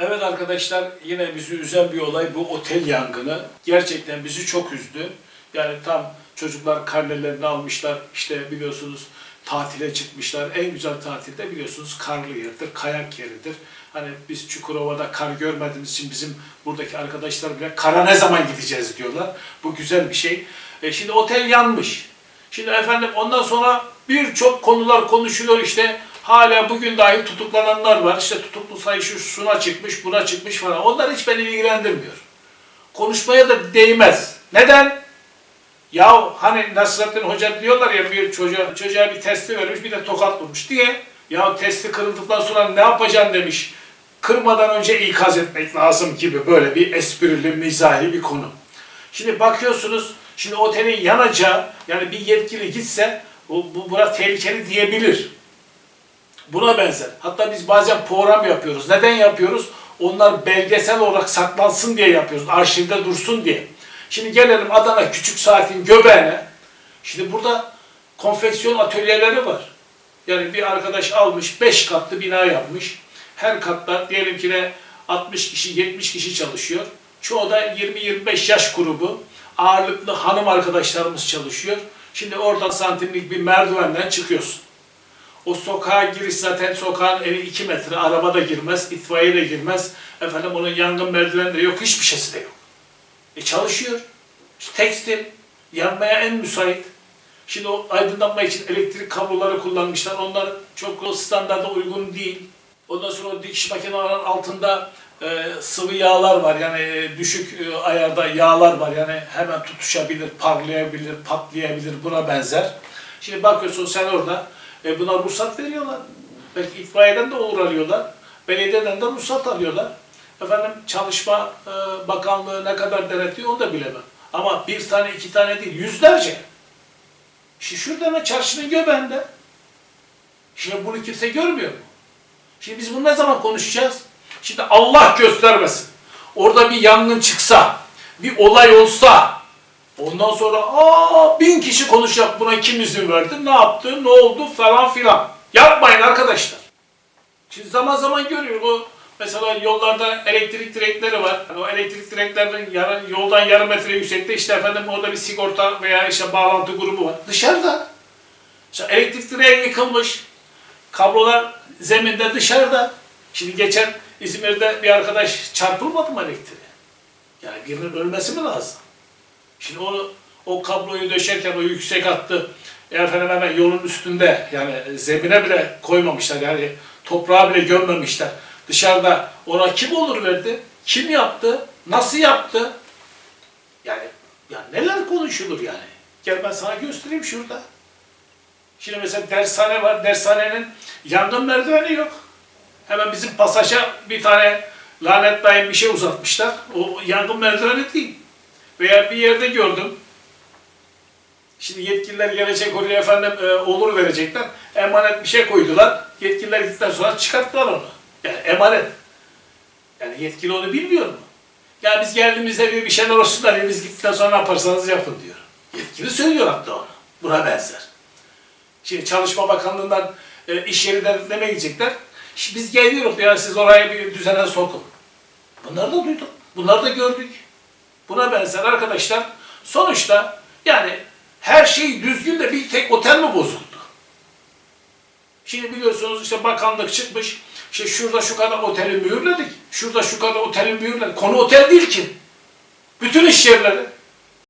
Evet arkadaşlar yine bizi üzen bir olay bu otel yangını. Gerçekten bizi çok üzdü. Yani tam çocuklar karnelerini almışlar. İşte biliyorsunuz tatile çıkmışlar. En güzel tatilde biliyorsunuz karlı yerdir, kayak yeridir. Hani biz Çukurova'da kar görmediğimiz için bizim buradaki arkadaşlar bile kara ne zaman gideceğiz diyorlar. Bu güzel bir şey. E şimdi otel yanmış. Şimdi efendim ondan sonra birçok konular konuşuluyor işte hala bugün dahi tutuklananlar var. İşte tutuklu sayışı şuna çıkmış, buna çıkmış falan. Onlar hiç beni ilgilendirmiyor. Konuşmaya da değmez. Neden? Ya hani Nasrettin Hoca diyorlar ya bir çocuğa, çocuğa bir testi vermiş bir de tokat vurmuş diye. Ya testi kırıldıktan sonra ne yapacaksın demiş. Kırmadan önce ikaz etmek lazım gibi böyle bir esprili, mizahi bir konu. Şimdi bakıyorsunuz, şimdi otelin yanacağı, yani bir yetkili gitse bu, bu bura tehlikeli diyebilir. Buna benzer. Hatta biz bazen program yapıyoruz. Neden yapıyoruz? Onlar belgesel olarak saklansın diye yapıyoruz. Arşivde dursun diye. Şimdi gelelim Adana Küçük Saat'in göbeğine. Şimdi burada konfeksiyon atölyeleri var. Yani bir arkadaş almış, 5 katlı bina yapmış. Her katta diyelim ki de 60 kişi, 70 kişi çalışıyor. Çoğu da 20-25 yaş grubu. Ağırlıklı hanım arkadaşlarımız çalışıyor. Şimdi oradan santimlik bir merdivenden çıkıyorsun. O sokağa giriş zaten sokağın eni 2 metre. Araba da girmez, itfaiye de girmez. Efendim onun yangın merdiveni de yok, hiçbir şeysi de yok. E çalışıyor. İşte tekstil, yanmaya en müsait. Şimdi o aydınlatma için elektrik kabloları kullanmışlar. Onlar çok o standarda uygun değil. Ondan sonra o dikiş makinelerinin altında e, sıvı yağlar var. Yani e, düşük e, ayarda yağlar var. Yani hemen tutuşabilir, parlayabilir, patlayabilir buna benzer. Şimdi bakıyorsun sen orada e, buna ruhsat veriyorlar. Belki itfaiyeden de olur alıyorlar. Belediyeden de ruhsat alıyorlar. Efendim Çalışma e, Bakanlığı ne kadar denetliyor onu da bilemem. Ama bir tane iki tane değil yüzlerce. Şimdi şurada ne çarşının göbeğinde. Şimdi bunu kimse görmüyor mu? Şimdi biz bunu ne zaman konuşacağız? Şimdi Allah göstermesin. Orada bir yangın çıksa, bir olay olsa, ondan sonra aa bin kişi konuşacak buna kim izin verdi, ne yaptı, ne oldu falan filan. Yapmayın arkadaşlar. Şimdi zaman zaman görüyoruz o mesela yollarda elektrik direkleri var. Yani o elektrik direklerinin yarı, yoldan yarım metre yüksekte işte efendim orada bir sigorta veya işte bağlantı grubu var. Dışarıda. İşte elektrik direği yıkılmış. Kablolar zeminde dışarıda. Şimdi geçen İzmir'de bir arkadaş çarpılmadı mı elektriğe? Yani birinin ölmesi mi lazım? Şimdi o, o kabloyu döşerken o yüksek hattı efendim hemen yolun üstünde yani zemine bile koymamışlar yani toprağa bile gömmemişler. Dışarıda ona kim olur verdi? Kim yaptı? Nasıl yaptı? Yani ya neler konuşulur yani? Gel ben sana göstereyim şurada. Şimdi mesela dershane var. Dershanenin yangın merdiveni yok. Hemen bizim pasaja bir tane lanet bir şey uzatmışlar. O yangın merdiveni değil. Veya bir yerde gördüm. Şimdi yetkililer gelecek oraya efendim e, olur verecekler. Emanet bir şey koydular. Yetkililer gittikten sonra çıkarttılar onu. Yani emanet. Yani yetkili onu bilmiyor mu? Ya biz geldiğimizde bir bir şeyler olsunlar ya biz gittikten sonra ne yaparsanız yapın diyor. Yetkili söylüyor hatta onu. Buna benzer. Şimdi Çalışma Bakanlığı'ndan e, iş yerinden ne gidecekler? Şimdi biz geliyoruz ya siz oraya bir düzene sokun. Bunları da duyduk. Bunları da gördük. Buna benzer arkadaşlar. Sonuçta yani her şey düzgün de bir tek otel mi bozuldu? Şimdi biliyorsunuz işte bakanlık çıkmış. İşte şurada şu kadar oteli mühürledik. Şurada şu kadar oteli mühürledik. Konu otel değil ki. Bütün iş yerleri.